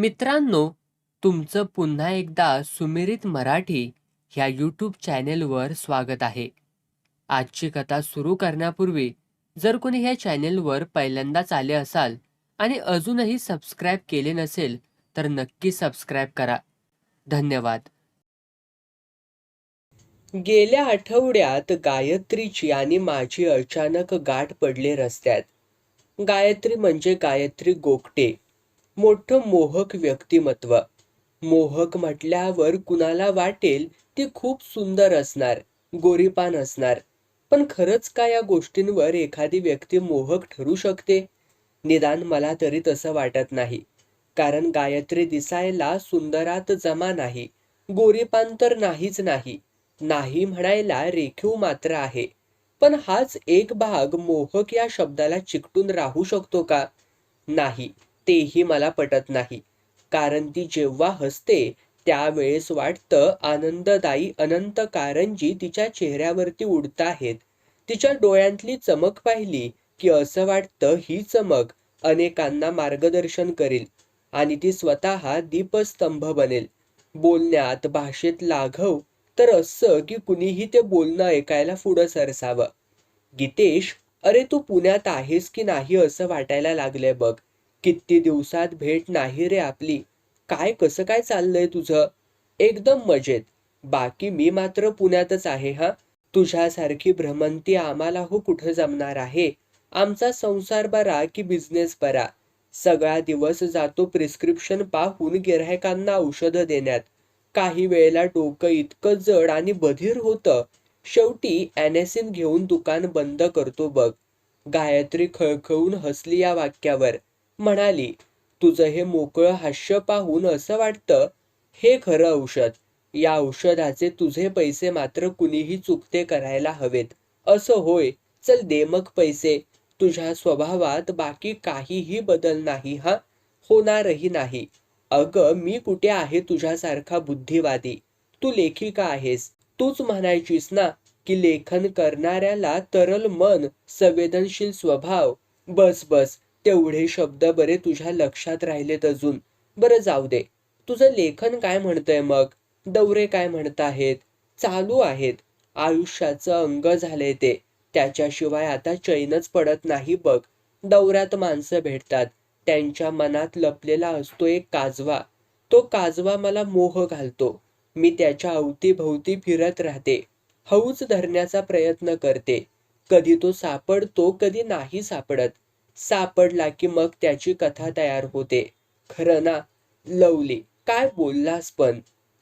मित्रांनो तुमचं पुन्हा एकदा सुमिरित मराठी ह्या यूट्यूब चॅनेलवर स्वागत आहे. आजची कथा सुरू करण्यापूर्वी जर कोणी ह्या चॅनेलवर पहिल्यांदाच आले असाल आणि अजूनही सबस्क्राईब केले नसेल तर नक्की सबस्क्राईब करा. धन्यवाद. गेल्या आठवड्यात गायत्रीची आणि माझी अचानक गाठ पडली रस्त्यात. गायत्री म्हणजे गायत्री गोगटे. मोठं मोहक व्यक्तिमत्व. मोहक म्हटल्यावर कुणाला वाटेल ती खूप सुंदर असणार गोरीपान असणार. पण खरंच का या गोष्टींवर एखादी व्यक्ती मोहक ठरू शकते? निदान मला तरी तसं वाटत नाही. कारण गायत्री दिसायला सुंदरात जमा नाही. गोरीपान तर नाहीच नाही. नाही म्हणायला रेखीव मात्र आहे. पण हाच एक भाग मोहक या शब्दाला चिकटून राहू शकतो का? नाही. तेही मला पटत नाही. कारण ती जेव्हा हसते त्यावेळेस वाटतं आनंददायी अनंत कारंजी तिच्या चेहऱ्यावरती उडताहेत तिच्या डोळ्यांतली चमक पाहिली की असं वाटतं ही चमक अनेकांना मार्गदर्शन करेल आणि ती स्वतः दीपस्तंभ बनेल. बोलण्यात भाषेत लाघव तर असं की कुणीही ते बोलणं ऐकायला पुढं सरसावं. गीतेश अरे तू पुण्यात आहेस की नाही असं वाटायला लागलंय बघ. किती दिवसात भेट नाही रे आपली. काय कसं काय चाललंय तुझं? एकदम मजेत. बाकी मी मात्र पुण्यातच आहे हा. तुझ्यासारखी भ्रमंती आम्हाला हो कुठं जमणार आहे? आमचा संसार बरा की बिझनेस बरा? सगळा दिवस जातो प्रिस्क्रिप्शन पाहून गिऱ्हाईकांना औषधं देण्यात. काही वेळेला डोकं इतकं जड आणि बधीर होतं. शेवटी ॲनेसिन घेऊन दुकान बंद करतो बघ. गायत्री खळखळून हसली या वाक्यावर. म्हणाली तुझं हे मोकळं हास्य पाहून असं वाटतं? हे खरं औषध. या औषधाचे तुझे पैसे मात्र कुणीही चुकते करायला हवेत. असं होय. चल दे मग पैसे. तुझ्या स्वभावात बाकी काहीही बदल नाही हा? होणारही नाही. अगं मी कुठे आहे तुझ्यासारखा बुद्धिवादी? तू लेखिका आहेस. तूच म्हणायचीस ना की लेखन करणाऱ्याला तरल मन संवेदनशील स्वभाव. बस बस. तेवढे शब्द बरे तुझ्या लक्षात राहिलेत अजून. बरं जाऊ दे. तुझं लेखन काय म्हणतंय मग? दौरे काय म्हणताहेत? चालू आहेत. आयुष्याचं अंग झालंय ते. त्याच्याशिवाय आता चैनच पडत नाही बघ. दौऱ्यात माणसं भेटतात. त्यांच्या मनात लपलेला असतो एक काजवा. तो काजवा मला मोह घालतो. मी त्याच्या अवतीभोवती फिरत राहते. हौच धरण्याचा प्रयत्न करते. कधी तो सापडतो कधी नाही सापडत. सापडला की मग त्याची कथा तयार होते. खरं ना लवली. काय बोललास पण?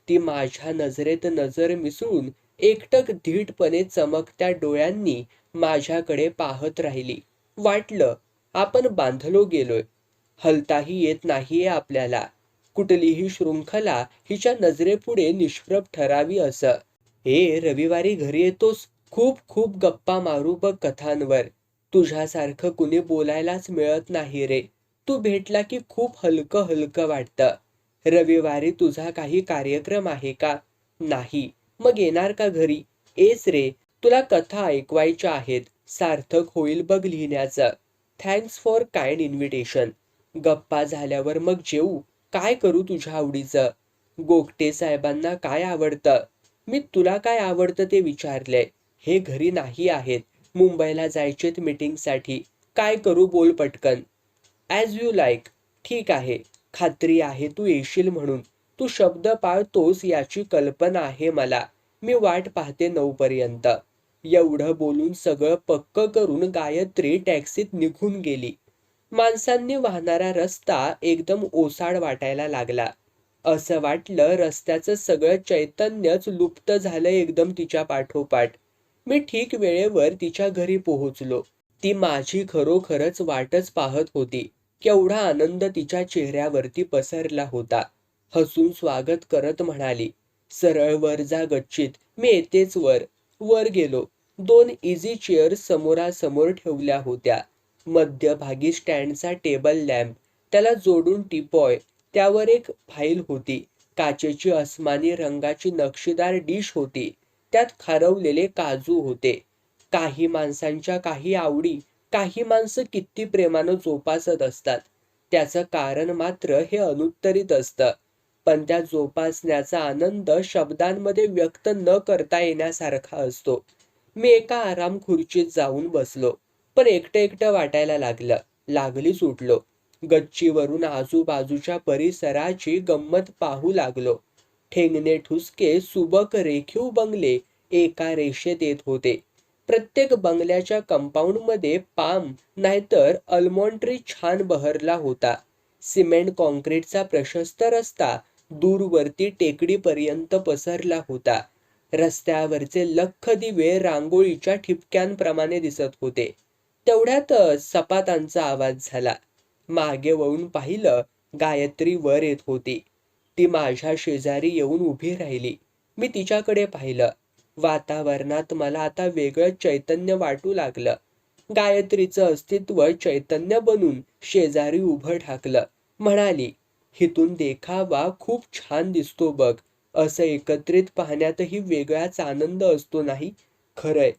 ती माझ्या नजरेत नजर मिसळून एकटक धीटपणे चमकत्या डोळ्यांनी माझ्याकडे पाहत राहिली. वाटलं आपण बांधलो गेलोय. हलताही येत नाहीये आपल्याला. कुठलीही शृंखला हिच्या नजरेपुढे निष्प्रभ ठरावी असं. हे रविवारी घरी येतोस? खूप खूप गप्पा मारू बघ कथांवर. तुझ्यासारखं कुणी बोलायलाच मिळत नाही रे. तू भेटला की खूप हलकं हलकं वाटतं. रविवारी तुझा काही कार्यक्रम आहे का? नाही. मग येणार का घरी? एस रे. तुला कथा ऐकवायच्या आहेत. सार्थक होईल बघ लिहिण्याचं. Thanks for kind invitation. गप्पा झाल्यावर मग जेऊ. काय करू तुझ्या आवडीचं? गोगटे साहेबांना काय आवडतं? मी तुला काय आवडतं ते विचारलंय. हे घरी नाही आहेत. मुंबईला जायचेत मीटिंगसाठी काय करू बोल पटकन. ॲज यू लाईक ठीक आहे. खात्री आहे तू येशील म्हणून. तू शब्द पाळतोस याची कल्पना आहे मला. मी वाट पाहते नऊपर्यंत एवढं बोलून सगळं पक्क करून गायत्री टॅक्सीत निघून गेली. माणसांनी वाहणारा रस्ता एकदम ओसाड वाटायला लागला. असं वाटलं रस्त्याचं सगळं चैतन्यच लुप्त झालं एकदम तिच्या पाठोपाठ. मी ठीक वेळेवर तिच्या घरी पोहोचलो. ती माझी खरोखरच वाटच पाहत होती. केवढा आनंद तिच्या चेहऱ्यावरती पसरला होता. हसून स्वागत करत म्हणाली सरळ वर जा गच्चीत मी येतेच वर. वर गेलो. दोन इझी चेअर समोरासमोर ठेवल्या होत्या. मध्यभागी स्टँडचा टेबल लॅम्प त्याला जोडून टिपॉय त्यावर एक फाईल होती. काचेची अस्मानी रंगाची नक्षीदार डिश होती. त्यात खारवलेले काजू होते. काही माणसांच्या काही आवडी काही माणसं किती प्रेमानं जोपासत असतात. त्याचं कारण मात्र हे अनुत्तरित असतं. पण त्या जोपासण्याचा आनंद शब्दांमध्ये व्यक्त न करता येण्यासारखा असतो. मी एका आराम खुर्चीत जाऊन बसलो. पण एकटं एकटं वाटायला लागलं. लागलीच उठलो. गच्चीवरून आजूबाजूच्या परिसराची गंमत पाहू लागलो. ठेंगणे ठुसके सुबक रेखीव बंगले एका रेषेत येत होते. प्रत्येक बंगल्याच्या कंपाऊंडमध्ये पाम नाहीतर अल्मॉन्ट्री छान बहरला होता. सिमेंट कॉन्क्रीटचा प्रशस्त रस्ता दूरवरती टेकडीपर्यंत पसरला होता. रस्त्यावरचे लख दिवे रांगोळीच्या ठिपक्यांप्रमाणे दिसत होते. तेवढ्यातच सपातांचा आवाज झाला. मागे वळून पाहिलं गायत्री वर येत होती. ती माझ्या शेजारी येऊन उभी राहिली. मी तिच्याकडे पाहिलं. वातावरणात मला आता वेगळं चैतन्य वाटू लागलं. गायत्रीचं अस्तित्व चैतन्य बनून शेजारी उभं ठाकलं. म्हणाली हिथून देखावा खूप छान दिसतो बघ. असं एकत्रित पाहण्यातही वेगळाच आनंद असतो नाही? खरंय.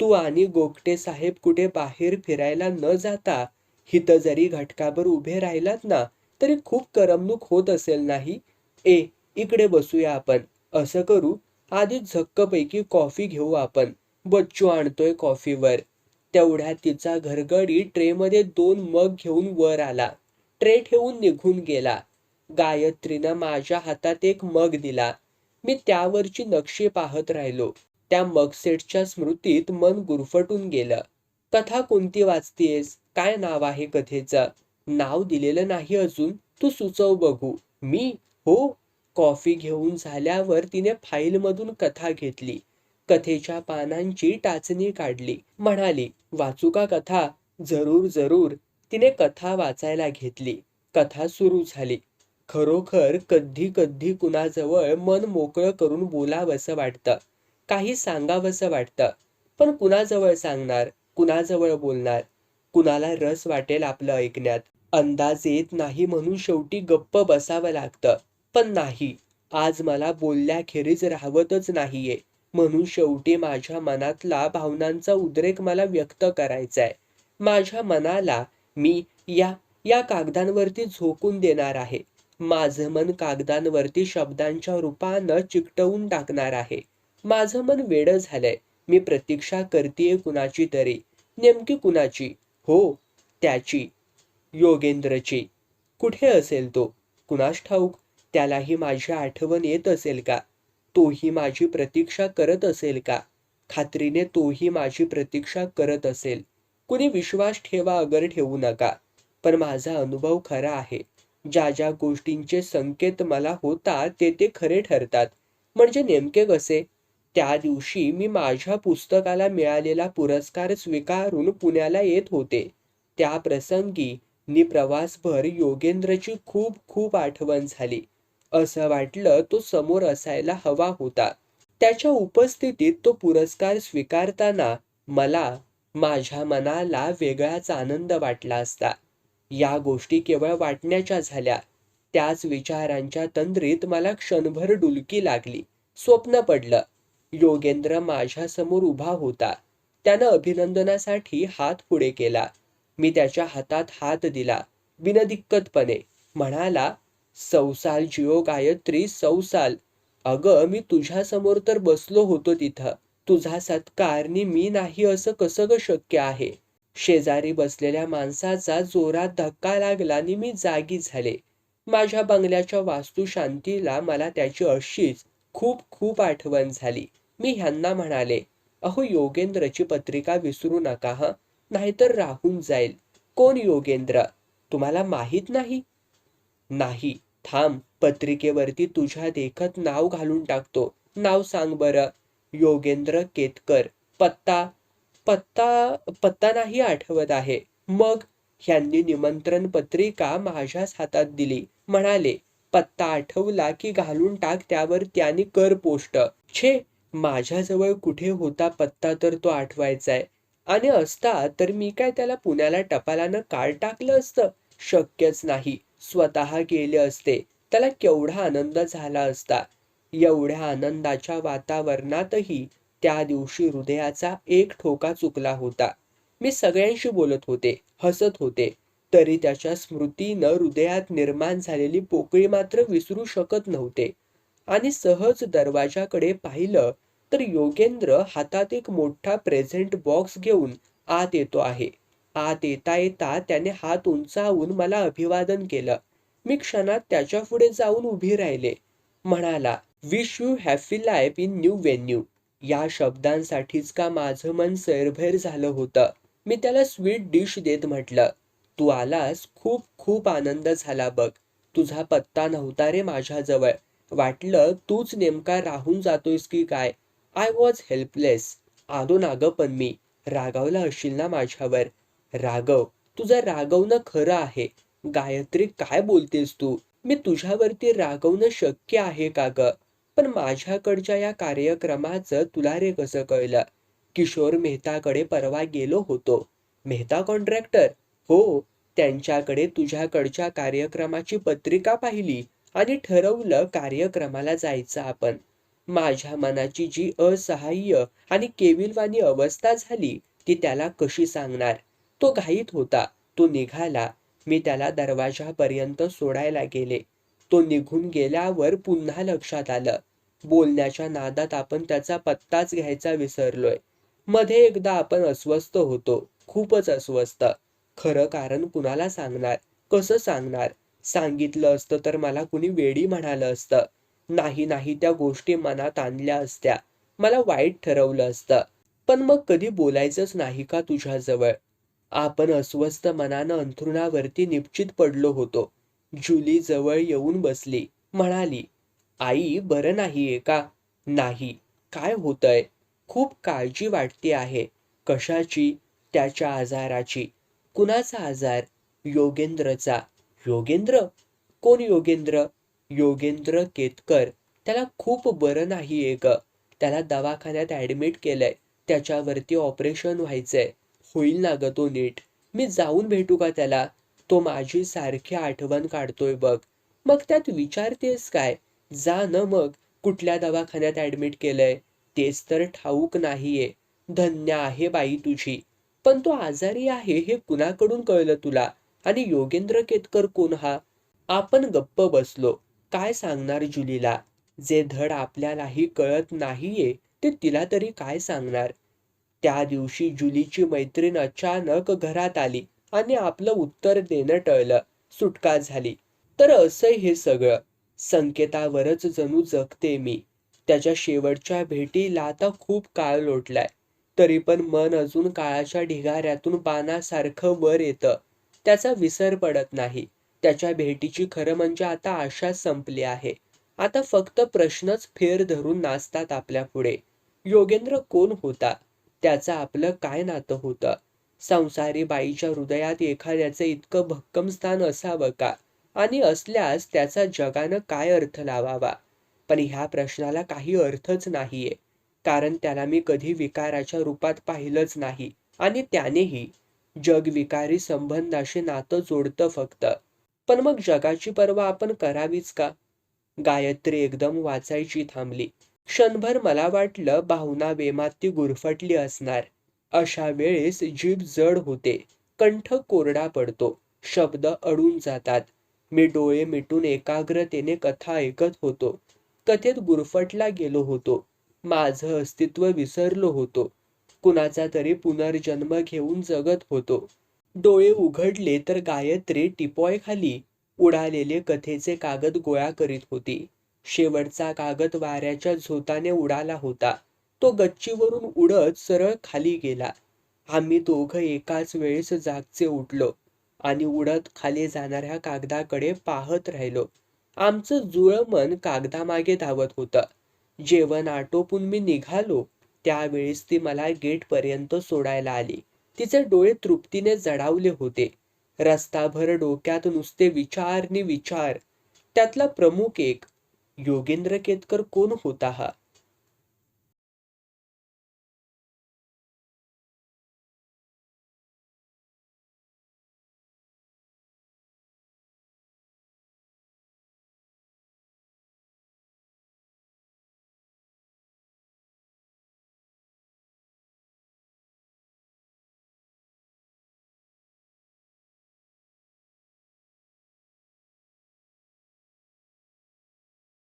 तू आणि गोगटे साहेब कुठे बाहेर फिरायला न जाता हिथं जरी घटकाभर उभे राहिलात ना तरी खूप करमणूक होत असेल नाही? ए इकडे बसूया आपण. असं करू आधी झक्कपैकी कॉफी घेऊ आपण. बच्चू आणतोय कॉफीवर. तेवढ्यात तिचा घरगडी ट्रेमध्ये दोन मग घेऊन वर आला. ट्रे ठेवून निघून गेला. गायत्रीनं माझ्या हातात एक मग दिला. मी त्यावरची नक्षी पाहत राहिलो. त्या मग सेटच्या स्मृतीत मन गुरफटून गेलं. कथा कोणती वाचतेस? काय नाव आहे कथेचं? नाव दिलेलं नाही अजून. तू सुचव बघू. मी? हो कॉफी घेऊन झाल्यावर तिने फाईलमधून कथा घेतली. कथेच्या पानांची टाचणी काढली. म्हणाली वाचू का कथा? जरूर जरूर. तिने कथा वाचायला घेतली. कथा सुरू झाली. खरोखर कधी कधी कुणाजवळ मन मोकळं करून बोलावंसं वाटतं. काही सांगावंसं वाटतं. पण कुणाजवळ सांगणार? कुणाजवळ बोलणार? कुणाला रस वाटेल आपलं ऐकण्यात? अंदाज येत नाही म्हणून शेवटी गप्प बसावं लागतं. पण नाही. आज मला बोलल्याखेरीज राहवतच नाहीये. म्हणून शेवटी माझ्या मनातला भावनांचा उद्रेक मला व्यक्त करायचाय. माझ्या मनाला मी या या कागदांवरती झोकून देणार आहे. माझं मन कागदांवरती शब्दांच्या रूपानं चिकटवून टाकणार आहे. माझं मन वेडं झालंय. मी प्रतीक्षा करतेय कुणाची तरी. नेमकी कुणाची? हो त्याची. योगेंद्रची. कुठे असेल तो? कुणास ठाऊक? त्यालाही माझी आठवण येत असेल का? तोही माझी प्रतीक्षा करत असेल का? खात्रीने तोही माझी प्रतीक्षा करत असेल. कुणी विश्वास ठेवा अगर ठेवू नका. पण माझा अनुभव खरा आहे. ज्या ज्या गोष्टींचे संकेत मला होतात ते ते खरे ठरतात. म्हणजे नेमके कसे? त्या दिवशी मी माझ्या पुस्तकाला मिळालेला पुरस्कार स्वीकारून पुण्याला येत होते. त्या प्रसंगी मी प्रवासभर योगेंद्रची खूप खूप आठवण झाली. असं वाटलं तो समोर असायला हवा होता. त्याच्या उपस्थितीत तो पुरस्कार स्वीकारताना मला माझ्या मनाला वेगळाच आनंद वाटला असता. या गोष्टी केवळ वाटण्याच्या झाल्या. त्याच विचारांच्या तंद्रीत मला क्षणभर डुलकी लागली. स्वप्न पडलं. योगेंद्र माझ्यासमोर उभा होता. त्यानं अभिनंदनासाठी हात पुढे केला. मी त्याच्या हातात हात दिला. बिनदिक्कतपणे म्हणाला सौसाल जिओ गायत्री सौसाल. अगं मी तुझ्यासमोर तर बसलो होतो तिथं. तुझा सत्कारणी मी नाही असं कसं ग शक्य आहे? शेजारी बसलेल्या माणसाचा जोरात धक्का लागला आणि मी जागी झाले. माझ्या बंगल्याच्या वास्तुशांतीला मला त्याची अशीच खूप खूप आठवण झाली. मी ह्यांना म्हणाले अहो योगेंद्रची पत्रिका विसरू नका ह? नाहीतर राहून जाईल. कोण योगेंद्र? तुम्हाला माहीत नाही? नाही. थांब पत्रिकेवरती तुझ्या देखत नाव घालून टाकतो. नाव सांग बरं. योगेंद्र केतकर. पत्ता पत्ता पत्ता नाही आठवत आहे. मग? ह्यांनी निमंत्रण पत्रिका माझ्याच हातात दिली? म्हणाले पत्ता आठवला की घालून टाक त्यावर त्याने कर पोस्ट छे माझ्याजवळ कुठे होता पत्ता तर तो आठवायचाय. आणि असता तर मी काय त्याला पुण्याला टपालानं काळ टाकलं असतं? शक्यच नाही. स्वतः गेले असते. त्याला केवढा आनंद झाला असता. एवढ्या आनंदाच्या वातावरणातही त्या दिवशी हृदयाचा एक ठोका चुकला होता. मी सगळ्यांशी बोलत होते हसत होते. तरी त्याच्या स्मृतीनं हृदयात निर्माण झालेली पोकळी मात्र विसरू शकत नव्हते. आणि सहज दरवाजाकडे पाहिलं तर योगेंद्र हातात एक मोठा प्रेझेंट बॉक्स घेऊन आत येतो आहे. आत येता येता त्याने हात उंचावून मला अभिवादन केलं. मी क्षणात त्याच्या पुढे जाऊन उभी राहिले. म्हणाला wish you happy life in new venue या शब्दांसाठीच का माझं मन सैरभैर झालं होतं? मी त्याला स्वीट डिश देत म्हटलं तू आलास खूप खूप आनंद झाला बघ. तुझा पत्ता नव्हता रे माझ्याजवळ. वाटलं तूच नेमका राहून जातोयस की काय? आय वॉज हेल्पलेस आलो नाग पण मी. रागावला असशील ना माझ्यावर? राघव तुझं रागवणं खरं आहे. गायत्री काय बोलतेस तू? मी तुझ्यावरती रागवणं शक्य आहे का ग? पण माझ्याकडच्या या कार्यक्रमाचं तुला रे कसं कळलं? किशोर मेहताकडे परवा गेलो होतो. मेहता कॉन्ट्रॅक्टर? हो त्यांच्याकडे तुझ्याकडच्या कार्यक्रमाची पत्रिका पाहिली आणि ठरवलं कार्यक्रमाला जायचं आपण. माझ्या मनाची जी असहाय्य आणि केविलवाणी अवस्था झाली ती त्याला कशी सांगणार? तो घाईत होता. तो निघाला. मी त्याला दरवाजापर्यंत सोडायला गेले. तो निघून गेल्यावर पुन्हा लक्षात आलं. बोलण्याच्या नादात आपण त्याचा पत्ताच घ्यायचा विसरलोय. मध्ये एकदा आपण अस्वस्थ होतो. खूपच अस्वस्थ. खरं कारण कुणाला सांगणार? कसं सांगणार? सांगितलं असतं तर मला कुणी वेडी म्हणालं असतं. नाही नाही त्या गोष्टी मनात आणल्या असत्या. मला वाईट ठरवलं असतं. पण मग कधी बोलायचंच नाही का तुझ्याजवळ? आपण अस्वस्थ मनानं अंथरुणावरती निश्चित पडलो होतो. जुली जवळ येऊन बसली. म्हणाली आई बरं नाहीये का? नाही. काय होतंय? खूप काळजी वाटते आहे. कशाची? त्याच्या आजाराची. कुणाचा आजार? योगेंद्रचा. योगेंद्र? कोण योगेंद्र? योगेंद्र केतकर. त्याला खूप बरं नाहीये ग त्याला दवाखान्यात ऍडमिट केलंय. त्याच्यावरती ऑपरेशन व्हायचंय. होईल ना ग तो नीट? मी जाऊन भेटू का त्याला? तो माझी सारखी आठवण काढतोय बघ. मग त्यात विचारतेस काय? जा न मग. कुठल्या दवाखान्यात ऍडमिट केलंय? तेच तर ठाऊक नाहीये. धन्य आहे बाई तुझी. पण तो आजारी आहे हे कुणाकडून कळलं तुला? आणि योगेंद्र केतकर कोण हा? आपण गप्प बसलो. काय सांगणार जुलीला? जे धड आपल्यालाही कळत नाहीये ते तिला तरी काय सांगणार? त्या दिवशी जुलीची मैत्रीण अचानक घरात आली आणि आपलं उत्तर देणं टळलं. सुटका झाली. तर असं हे सगळं. संकेतावरच जणू जगते मी. त्याच्या शेवटच्या भेटीला आता खूप काळ लोटलाय. तरी पण मन अजून काळाच्या ढिगाऱ्यातून पानासारखं वर येतं. त्याचा विसर पडत नाही. त्याच्या भेटीची खरं म्हणजे आता आशा संपली आहे. आता फक्त प्रश्नच फेर धरून नाचतात आपल्या पुढे. योगेंद्र कोण होता? त्याचं आपलं काय नातं होतं? संसारी बाईच्या हृदयात एखाद्याचं इतकं भक्कम स्थान असावं का? आणि असल्यास त्याचा जगानं काय अर्थ लावावा? पण ह्या प्रश्नाला काही अर्थच नाहीये. कारण त्याला मी कधी विकाराच्या रूपात पाहिलंच नाही. आणि त्यानेही जग विकारी संबंधाशी नातं जोडतं फक्त. पण मग जगाची पर्वा आपण करावीच का? गायत्री एकदम वाचायची थांबली. क्षणभर मला वाटलं भावना वेमात ती गुरफटली असणार. अशा वेळेस जीभ जड होते. कंठ कोरडा पडतो. शब्द अडून जातात. मी डोळे मिटून एकाग्रतेने कथा ऐकत होतो. कथेत गुरफटला गेलो होतो. माझं अस्तित्व विसरलो होतो. कुणाचा तरी पुनर्जन्म घेऊन जगत होतो. डोळे उघडले तर गायत्री टिपॉय खाली उडालेले कथेचे कागद गोळा करीत होती. शेवटचा कागद वाऱ्याच्या झोताने उडाला होता. तो गच्चीवरून उडत सरळ खाली गेला. आम्ही दोघं एकाच वेळेस जागचे उठलो आणि उडत खाली जाणाऱ्या कागदाकडे पाहत राहिलो. आमचं जुळं मन कागदामागे धावत होतं. जेवण आटोपून मी निघालो. त्यावेळेस ती मला गेटपर्यंत सोडायला आली. तिचे डोळे तृप्तीने जडावले होते. रस्ताभर डोक्यात नुसते विचार नि विचार. त्यातला प्रमुख एक योगेंद्र केतकर कोण होता हा?